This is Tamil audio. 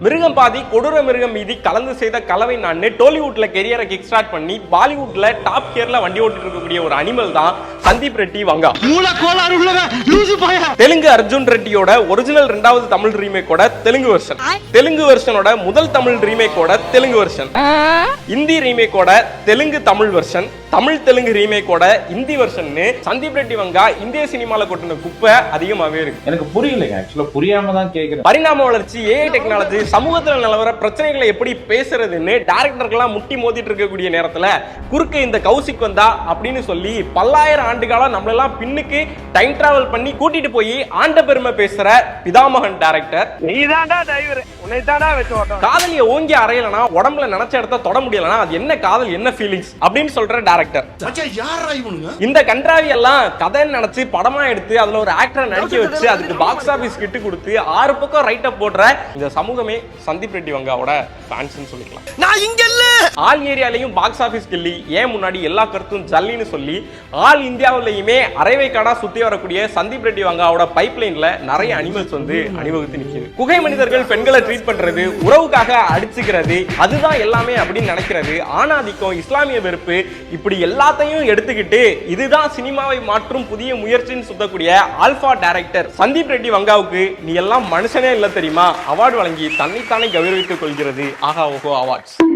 மிருகம் பாதி கொடூர மிருகம் மீதி கலந்து செய்த கலவை நான் டோலிவுட்ல கெரியரை கிக் ஸ்டார்ட் பண்ணி பாலிவுட்ல டாப் கியர்ல வண்டி ஓட்டிட்டு இருக்கக்கூடிய ஒரு அனிமல் தான் சந்தீப் ரெட்டி வங்கா. மூல கோளாறு உள்ளவன் லூசு பைய. தெலுங்கு அர்ஜுன் ரெட்டியோட ஒரிஜினல் ரெண்டாவது தமிழ் ரீமேக்கோட தெலுங்கு வெர்ஷன் தெலுங்கு வெர்ஷனோட முதல் தமிழ் ரீமேக்கோட தெலுங்கு வெர்ஷன் இந்தி ரீமேக்கோட தெலுங்கு தமிழ் வெர்ஷன் தமிழ் தெலுங்கு ரீமேக்கோட இந்தி வெர்ஷன்னு சந்தீப் ரெட்டி வங்கா. இந்திய சினிமால கொட்டின குப்பை அதிகமாவே இருக்கு. எனக்கு புரியலைங்க. ஆக்சுவலா புரியாம தான் கேக்குறேன். பரிணாம வளர்ச்சி ஏஐ டெக்னாலஜி சமூகத்துல நிலவர பிரச்சனைகளை எப்படி பேசுறதுன்னு டேரக்டர்கள்லாம் முட்டி மோதிட்டு இருக்கக்கூடிய நேரத்துல குறுக்க இந்த கௌசிக் வந்தா அப்படின்னு சொல்லி பல்லாயிரம் ஆண்டுகால நம்மளெல்லாம் பின்னுக்கு டைம் டிராவல் பண்ணி கூட்டிட்டு போய் ஆண்ட பெருமை பேசுற பிதாமகன் டேரக்டர் நீதான்டா டிரைவர் உன்னை தான்டா வச்சு ஓட்டம் காதலிய ஓங்கி அறையலனா உடம்புல நினைச்ச இடத்த தொட முடியலனா அது என்ன காதல் என்ன ஃபீலிங்ஸ் அப்படின்னு சொல்ற டேரக்டர் மச்சான் யாரா இவனுங்க? இந்த கன்றாவி எல்லாம் கதைன்னு நினைச்சு படமா எடுத்து அதுல ஒரு ஆக்டரை நடிக்க வச்சு அதுக்கு பாக்ஸ் ஆபீஸ் கிட்டு கொடுத்து ஆறு பக்கம் ரைட் அப் போடுற இந்த சமூகமே சந்தீப் ரெட்டி வங்காவோட ஃபேன்ஸ்னு சொல்லிக்கலாம். நான் இங்க இல்ல. ஆல் ஏரியாலையும் பாக்ஸ் ஆபீஸ் கில்லி ஏன் முன்னாடி எல்லா கருத்தும் ஜல்லின்னு சொல்லி ஆல் இந்தியாவிலையுமே அரைவை காடா சுத்தி வரக்கூடிய சந்தீப் ரெட்டி வங்காவோட பைப் லைன்ல நிறைய அனிமல்ஸ் வந்து அணிவகுத்து நிற்கிது குகை மனிதர்கள் பெண்களை ட்ரீட் பண்றது உறவுக்காக அடிச்சுக்கிறது அதுதான் எல்லாமே அப்படின்னு நினைக்கிறது. ஆணாதிக்கம் இஸ்லாமிய வெறுப்பு இப்படி எல்லாத்தையும் எடுத்துக்கிட்டு இதுதான் சினிமாவை மாற்றும் புதிய முயற்சின்னு சுத்தக்கூடிய ஆல்பா டைரக்டர் சந்தீப் ரெட்டி வங்காவுக்கு நீ எல்லாம் மனுஷனே இல்லை தெரியுமா? அவார்டு வழங்கி தன்னைத்தானே கௌரவித்துக் கொள்கிறது. ஆகா ஓஹோ அவார்ட்ஸ்